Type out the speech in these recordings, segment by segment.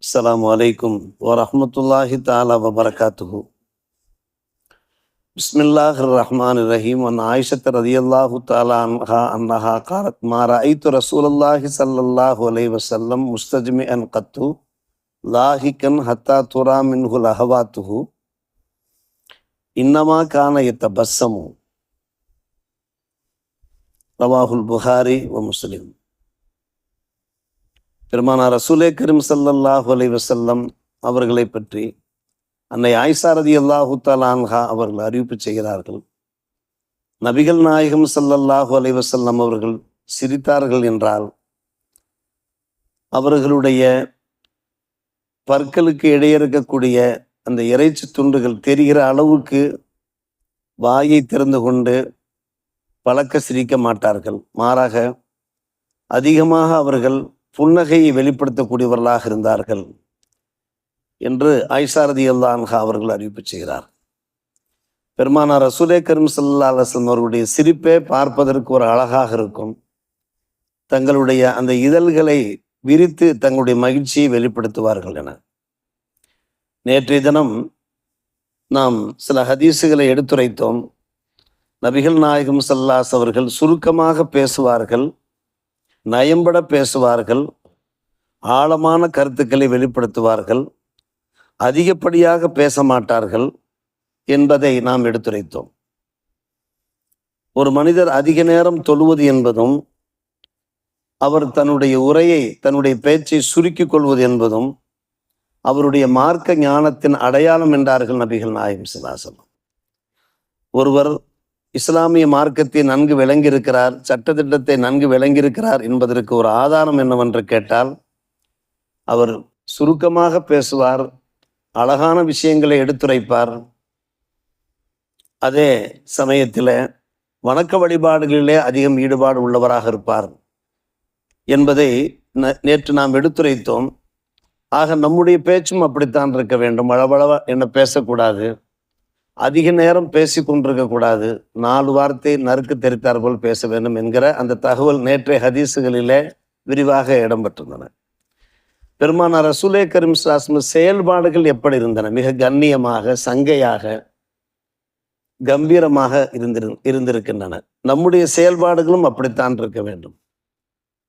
السلام عليكم ورحمة الله تعالى وبركاته. بسم الله الرحمن الرحيم. وعن عائشة رضي الله تعالى عنها أنها قالت ما رأيت رسول الله صلى الله عليه وسلم مستجمعا قط لاهكا حتى ترى منه لهواته. إنما كان يتبسم. رواه البخاري ومسلم. பெருமானார் ரசூலே கரீம் ஸல்லல்லாஹு அலைஹி வசல்லம் அவர்களை பற்றி அன்னை ஆய்சாரதி ரதி அல்லாஹு தலான்ஹா அவர்கள் அறிவிப்பு செய்கிறார்கள். நபிகள் நாயகம் ஸல்லல்லாஹு அலைஹி வசல்லம் அவர்கள் சிரித்தார்கள் என்றால் அவர்களுடைய பற்களுக்கு இடையே இருக்கக்கூடிய அந்த இறைச்சி துண்டுகள் தெரிகிற அளவுக்கு வாயை திறந்து கொண்டு பழக்க சிரிக்க மாட்டார்கள். மாறாக அதிகமாக அவர்கள் புன்னகையை வெளிப்படுத்தக்கூடியவர்களாக இருந்தார்கள் என்று ஐசாரதி அல்லான்ஹா அவர்கள் அறிவிப்பு செய்கிறார். பெருமானார் ரசூலே கரும் சல்லா அலஸ்லம் அவர்களுடைய சிரிப்பே பார்ப்பதற்கு ஒரு அழகாக இருக்கும். தங்களுடைய அந்த இதழ்களை விரித்து தங்களுடைய மகிழ்ச்சியை வெளிப்படுத்துவார்கள் என. நேற்றைய தினம் நாம் சில ஹதீஸுகளை எடுத்துரைத்தோம். நபிகள் நாயகம் சல்லாஸ் அவர்கள் சுருக்கமாக பேசுவார்கள். நயம்பட பேசுவார்கள் ஆழமான கருத்துக்களை வெளிப்படுத்துவார்கள் அதிகப்படியாக பேச மாட்டார்கள் என்பதை நாம் எடுத்துரைத்தோம். ஒரு மனிதர் அதிக நேரம் தொழுவது என்பதும் அவர் தன்னுடைய உரையை தன்னுடைய பேச்சை சுருக்கிக் கொள்வது என்பதும் அவருடைய மார்க்க ஞானத்தின் அடையாளம் என்றார்கள் நபிகள் நாயம் சிலாசலம். ஒருவர் இஸ்லாமிய மார்க்கத்தை நன்கு விளங்கியிருக்கிறார் சட்டத்திட்டத்தை நன்கு விளங்கியிருக்கிறார் என்பதற்கு ஒரு ஆதாரம் என்னவென்று கேட்டால் அவர் சுருக்கமாக பேசுவார் அழகான விஷயங்களை எடுத்துரைப்பார். அதே சமயத்தில் வணக்க வழிபாடுகளிலே அதிகம் ஈடுபாடு உள்ளவராக இருப்பார் என்பதை நேற்று நாம் எடுத்துரைத்தோம். ஆக நம்முடைய பேச்சும் அப்படித்தான் இருக்க வேண்டும். அளவளவ என்ன பேசக்கூடாது. அதிக நேரம் பேசி கொண்டிருக்க கூடாது. நாலு வார்த்தை நறுக்கு தெரித்தார் போல் பேச வேண்டும் என்கிற அந்த தகவல் நேற்றைய ஹதீஸுகளிலே விரிவாக இடம்பெற்றிருந்தன. பெருமானார் ரசூலே கரீம் சாஸ்ம செயல்பாடுகள் எப்படி இருந்தன? மிக கண்ணியமாக சங்கையாக கம்பீரமாக இருந்திரு இருந்திருக்கின்றன. நம்முடைய செயல்பாடுகளும் அப்படித்தான் இருக்க வேண்டும்.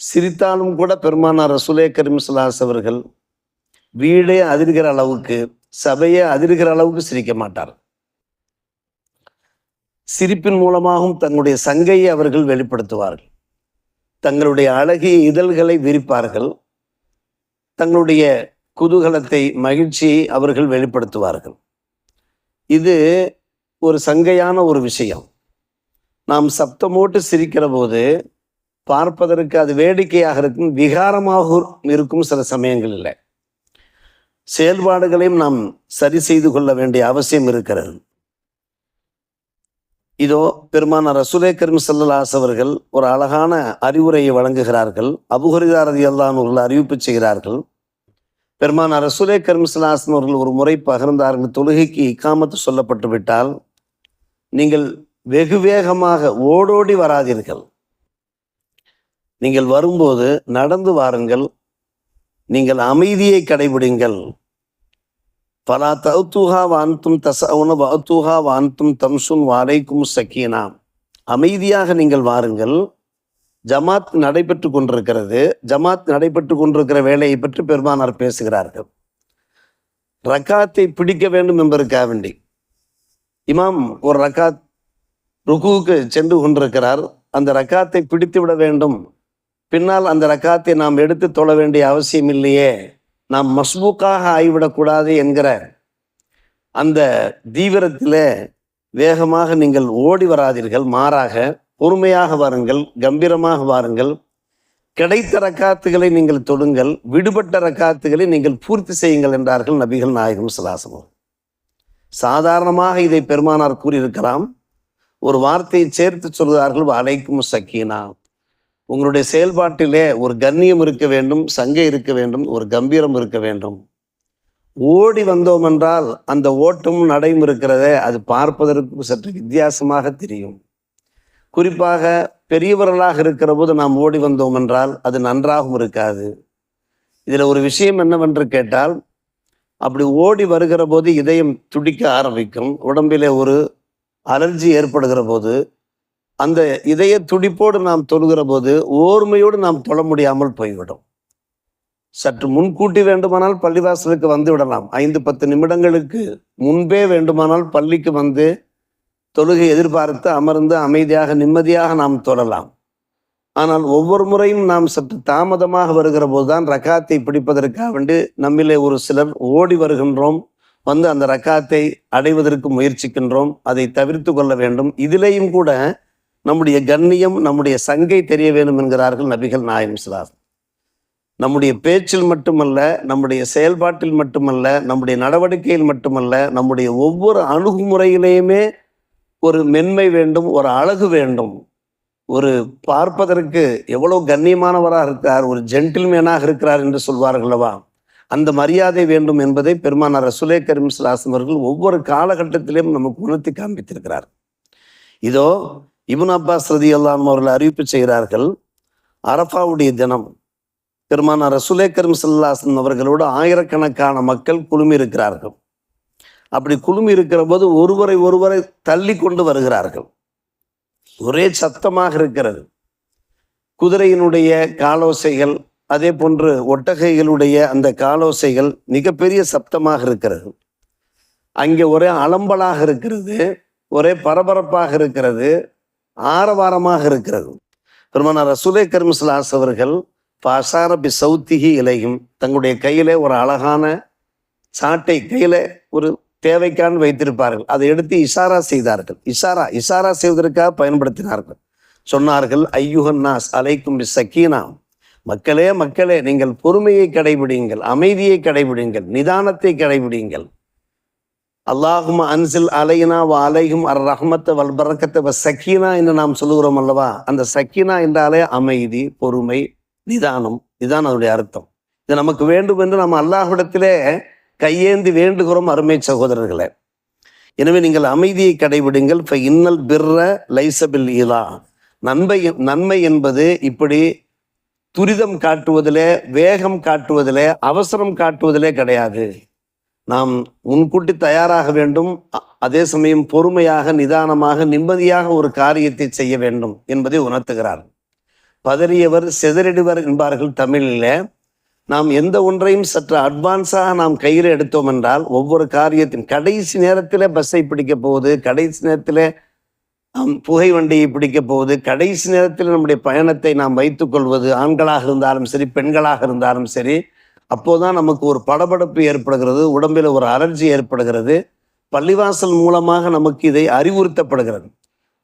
சிரித்தாலும் கூட பெருமானார் ரசூலே கரீம் சலாஸ் அவர்கள் வீடே அதிர்கிற அளவுக்கு சபையே அதிர்கிற அளவுக்கு சிரிக்க மாட்டார் சிரிப்பின் மூலமாகவும் தங்களுடைய சங்கையை அவர்கள் வெளிப்படுத்துவார்கள். தங்களுடைய அழகிய இதழ்களை விரிப்பார்கள். தங்களுடைய குதூகலத்தை மகிழ்ச்சியை அவர்கள் வெளிப்படுத்துவார்கள். இது ஒரு சங்கையான ஒரு விஷயம். நாம் சப்தமோட்டு சிரிக்கிற போது பார்ப்பதற்கு அது வேடிக்கையாக இருக்கும் விகாரமாக இருக்கும் சில சமயங்கள் இல்லை. செயல்பாடுகளையும் நாம் சரி செய்து கொள்ள வேண்டிய அவசியம் இருக்கிறது. இதோ பெருமான ரசூலே கரிம் சல்லல்லாஸ் அவர்கள் ஒரு அழகான அறிவுரையை வழங்குகிறார்கள். அபுஹரிதாரதி அல்லான் அவர்கள் அறிவிப்பு செய்கிறார்கள். பெருமான ரசூலே கரிம் சல்லாசன் அவர்கள் ஒரு முறை பகிர்ந்தார்கள் தொழுகைக்கு இக்காமத்து சொல்லப்பட்டு விட்டால் நீங்கள் வெகு வேகமாக ஓடோடி வராதீர்கள். நீங்கள் வரும்போது நடந்து வாருங்கள். நீங்கள் அமைதியை கடைபிடிங்கள். பலா தௌத்துஹா வான்தும் தசவுன வௌத்துஹா வான்தும் தம்சுன் வாரைக்கும் சக்கீனா அமைதியாக நீங்கள் வாருங்கள். ஜமாத் நடைபெற்று கொண்டிருக்கிறது. ஜமாத் நடைபெற்று கொண்டிருக்கிற வேலையை பற்றி பெருமானார் பேசுகிறார்கள். ரக்காத்தை பிடிக்க வேண்டும் என்பதற்காக வேண்டி. இமாம் ஒரு ரக்காத் ருகுவுக்கு சென்று கொண்டிருக்கிறார். அந்த ரக்காத்தை பிடித்து விட வேண்டும். பின்னால் அந்த ரக்காத்தை நாம் எடுத்து தொழ வேண்டிய அவசியம் இல்லையே. நாம் மஸ்பூக்காக ஆகிவிடக்கூடாது என்கிற அந்த தீவிரத்தில் வேகமாக நீங்கள் ஓடி வராதீர்கள் மாறாக பொறுமையாக வாருங்கள் கம்பீரமாக வாருங்கள். கிடைத்த ரக்காத்துகளை நீங்கள் தொடுங்கள் விடுபட்ட ரக்காத்துகளை நீங்கள் பூர்த்தி செய்யுங்கள் என்றார்கள் நபிகள் நாயகம் சலாசனம் சாதாரணமாக இதை பெருமானார் கூறியிருக்கலாம். ஒரு வார்த்தையை சேர்த்து சொல்கிறார்கள் அலைக்கும் சக்கீனா. உங்களுடைய செயல்பாட்டிலே ஒரு கண்ணியம் இருக்க வேண்டும் சங்கை இருக்க வேண்டும் ஒரு கம்பீரம் இருக்க வேண்டும். ஓடி வந்தோம் என்றால் அந்த ஓட்டமும் நடையும் இருக்கிறதே அது பார்ப்பதற்கு சற்று வித்தியாசமாக தெரியும். குறிப்பாக பெரியவர்களாக இருக்கிற போது நாம் ஓடி வந்தோம் என்றால் அது நன்றாகவும் இருக்காது. இதில் ஒரு விஷயம் என்னவென்று கேட்டால் அப்படி ஓடி வருகிற போது இதயம் துடிக்க ஆரம்பிக்கும். உடம்பிலே ஒரு அலர்ஜி ஏற்படுகிற போது அந்த இதய துடிப்போடு நாம் தொழுகிற போது ஓர்மையோடு நாம் தொழ முடியாமல் போய்விடும். சற்று முன்கூட்டி வேண்டுமானால் பள்ளிவாசலுக்கு வந்து விடலாம். ஐந்து பத்து நிமிடங்களுக்கு முன்பே வேண்டுமானால் பள்ளிக்கு வந்து தொழுகை எதிர்பார்த்து அமர்ந்து அமைதியாக நிம்மதியாக நாம் தொழலாம். ஆனால் ஒவ்வொரு முறையும் நாம் சற்று தாமதமாக வருகிற போதுதான் ரக்காத்தை பிடிப்பதற்காக வேண்டி நம்மிலே ஒரு சிலர் ஓடி வருகின்றோம். வந்து அந்த ரக்காத்தை அடைவதற்கு முயற்சிக்கின்றோம். அதை தவிர்த்து கொள்ள வேண்டும். இதிலேயும் கூட நம்முடைய கண்ணியம் நம்முடைய சங்கை தெரிய வேண்டும் என்கிறார்கள் நபிகள் நாயம் சிலார் நம்முடைய பேச்சில் மட்டுமல்ல நம்முடைய செயல்பாட்டில் மட்டுமல்ல நம்முடைய நடவடிக்கையில் மட்டுமல்ல நம்முடைய ஒவ்வொரு அணுகுமுறையிலேயுமே ஒரு மென்மை வேண்டும் ஒரு அழகு வேண்டும். ஒரு பார்ப்பதற்கு எவ்வளோ கண்ணியமானவராக இருக்கிறார் ஒரு ஜென்டில்மேனாக இருக்கிறார் என்று சொல்வார்களவா அந்த மரியாதை வேண்டும் என்பதை பெருமானார் ரசுலே கரீம் அவர்கள் ஒவ்வொரு காலகட்டத்திலையும் நமக்கு உணர்த்தி காண்பித்திருக்கிறார். இதோ இபுன் அப்பாஸ் ரதி அல்லாம் அவர்கள் அறிவிப்பு செய்கிறார்கள் அரஃபாவுடைய தினம். பெருமான ரசுலே கரீம் சல்லாசன் அவர்களோடு ஆயிரக்கணக்கான மக்கள் குழுமி இருக்கிறார்கள் அப்படி குழுமி இருக்கிற போது ஒருவரை ஒருவரை தள்ளி கொண்டு வருகிறார்கள். ஒரே சத்தமாக இருக்கிறது. குதிரையினுடைய காலோசைகள் அதே போன்று ஒட்டகைகளுடைய அந்த காலோசைகள் மிகப்பெரிய சப்தமாக இருக்கிறது. அங்கே ஒரே அலம்பலாக இருக்கிறது ஒரே பரபரப்பாக இருக்கிறது. ஆரவாரமாக இருக்கிறது. பெருமானார் ரசூலே கர்மஸ்லாஸ் அவர்கள் பாசார பி சௌத்திகி இலையும் தங்களுடைய கையில் ஒரு அழகான சாட்டை கையில் ஒரு தேவைக்கான் வைத்திருப்பார்கள். அதை எடுத்து இஷாரா செய்தார்கள். இஷாரா இஷாரா செய்வதற்காக பயன்படுத்தினார்கள். சொன்னார்கள் ஐயுகன்னாஸ் அலைக்கும் பி சக்கீனா மக்களே மக்களே நீங்கள் பொறுமையை கடைபிடிங்கள் அமைதியை கடைபிடிங்கள் நிதானத்தை கடைபிடிங்கள் அல்லாஹும் அன்சில் அலைனா வ அலைகும் அர் ரஹமத்தை வல் பரக்கத்தை வ சக்கீனா என்று நாம் சொல்லுகிறோம் அல்லவா? அந்த சக்கீனா என்றாலே அமைதி பொறுமை நிதானம். இதுதான் அதனுடைய அர்த்தம். இது நமக்கு வேண்டும் என்று நாம் அல்லாஹ்விடத்திலே கையேந்தி வேண்டுகிறோம் அருமை சகோதரர்களே. எனவே நீங்கள் அமைதியை கடைபிடுங்கள். இப்போ இன்னல் பிர்ர லைசபில் ஈலா நன்மை நன்மை என்பது இப்படி துரிதம் காட்டுவதிலே வேகம் காட்டுவதிலே அவசரம் காட்டுவதிலே கிடையாது. நாம் முன்கூட்டி தயாராக வேண்டும். அதே சமயம் பொறுமையாக நிதானமாக நிம்மதியாக ஒரு காரியத்தை செய்ய வேண்டும் என்பதை உணர்த்துகிறார். பதறியவர் செதறிடுவர் என்பார்கள் தமிழில். நாம் எந்த ஒன்றையும் சற்று அட்வான்ஸாக நாம் கையில் எடுத்தோம் என்றால் ஒவ்வொரு காரியத்தின் கடைசி நேரத்தில் பஸ்ஸை பிடிக்க போகுது கடைசி நேரத்தில் புகை வண்டியை பிடிக்க போகுது கடைசி நேரத்தில் நம்முடைய பயணத்தை நாம் வைத்துக்கொள்வது ஆண்களாக இருந்தாலும் சரி பெண்களாக இருந்தாலும் சரி அப்போதான் நமக்கு ஒரு படபடப்பு ஏற்படுகிறது உடம்பில் ஒரு அலர்ஜி ஏற்படுகிறது. பள்ளிவாசல் மூலமாக நமக்கு இதை அறிவுறுத்தப்படுகிறது.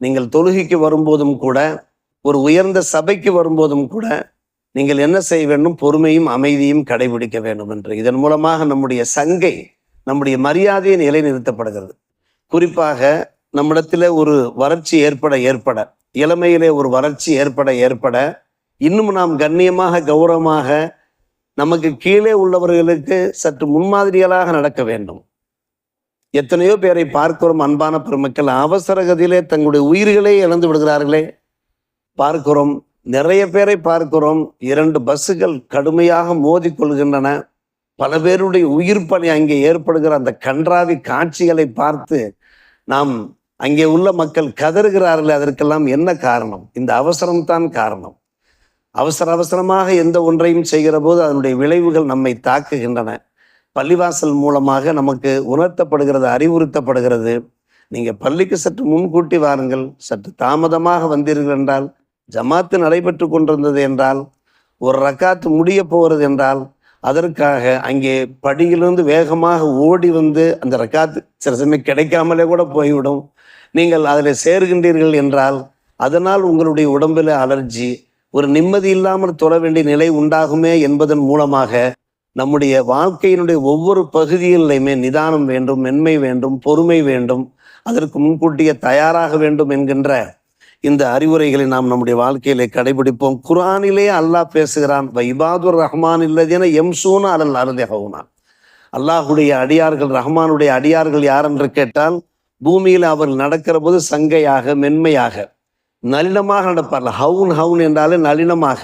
நீங்கள் தொழுகைக்கு வரும்போதும் கூட ஒரு உயர்ந்த சபைக்கு வரும்போதும் கூட நீங்கள் என்ன செய்ய வேண்டும்? பொறுமையும் அமைதியும் கடைபிடிக்க வேண்டும் என்று. இதன் மூலமாக நம்முடைய சங்கை நம்முடைய மரியாதையை நிலைநிறுத்தப்படுகிறது. குறிப்பாக நம்மிடத்தில் ஒரு வறட்சி ஏற்பட ஏற்பட இளமையிலே ஒரு வறட்சி ஏற்பட ஏற்பட இன்னும் நாம் கண்ணியமாக கௌரவமாக நமக்கு கீழே உள்ளவர்களுக்கு சற்று முன்மாதிரிகளாக நடக்க வேண்டும். எத்தனையோ பேரை பார்க்கிறோம் அன்பான பெருமக்கள் அவசர கதியிலே தங்களுடைய உயிர்களை இழந்து விடுகிறார்களே. பார்க்கிறோம் நிறைய பேரை பார்க்கிறோம் இரண்டு பஸ்ஸுகள் கடுமையாக மோதிக்கொள்கின்றன பல பேருடைய உயிர் பணி அங்கே ஏற்படுகிற அந்த கன்றாவி காட்சிகளை பார்த்து நாம் அங்கே உள்ள மக்கள் கதறுகிறார்கள் அதற்கெல்லாம் என்ன காரணம்? இந்த அவசரம்தான் காரணம். அவசர அவசரமாக எந்த ஒன்றையும் செய்கிற போது அதனுடைய விளைவுகள் நம்மை தாக்குகின்றன. பள்ளிவாசல் மூலமாக நமக்கு உணர்த்தப்படுகிறது அறிவுறுத்தப்படுகிறது. நீங்கள் பள்ளிக்கு சற்று முன்கூட்டி வாருங்கள். சற்று தாமதமாக வந்தீர்கள் என்றால் ஜமாத்து நடைபெற்று கொண்டிருந்தது என்றால் ஒரு ரக்காத்து முடிய போகிறது என்றால் அதற்காக அங்கே படியிலிருந்து வேகமாக ஓடி வந்து அந்த ரக்காத்து சில சமயம் கிடைக்காமலே கூட போய்விடும். நீங்கள் அதில் சேர்கின்றீர்கள் என்றால் அதனால் உங்களுடைய உடம்பில் அலர்ஜி ஒரு நிம்மதி இல்லாமல் தொழ வேண்டிய நிலை உண்டாகுமே என்பதன் மூலமாக நம்முடைய வாழ்க்கையினுடைய ஒவ்வொரு பகுதிகளிலுமே நிதானம் வேண்டும் மென்மை வேண்டும் பொறுமை வேண்டும் அதற்கு முன்கூட்டியே தயாராக வேண்டும் என்கின்ற இந்த அறிவுரைகளை நாம் நம்முடைய வாழ்க்கையிலே கடைபிடிப்போம். குரானிலே அல்லாஹ் பேசுகிறான் வைபாதுர் ரஹ்மான் இல்லதென எம் சூனா அலல் அருதகவுனா அல்லாஹுடைய அடியார்கள் ரஹ்மானுடைய அடியார்கள் யார் என்று கேட்டால் பூமியில் அவர் நடக்கிற போது சங்கையாக மென்மையாக நளினமாக நடப்பார்கள். ஹவுன் ஹவுன் என்றாலே நளினமாக.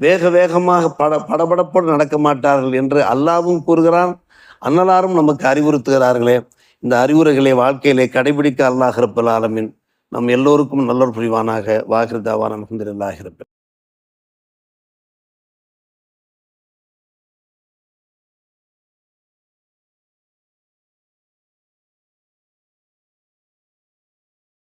வேக வேகமாக பட படபடப்போடு நடக்க மாட்டார்கள் என்று அல்லாவும் கூறுகிறான். அன்னலாரும் நமக்கு அறிவுறுத்துகிறார்களே. இந்த அறிவுரைகளை வாழ்க்கையிலே கடைபிடிக்க அல்லாஹ் ரப்பல் ஆலமின் நம் எல்லோருக்கும் நல்லொரு புரிவானாக. வாகிருதாவான அலமதுல்லாஹி இருப்பேன்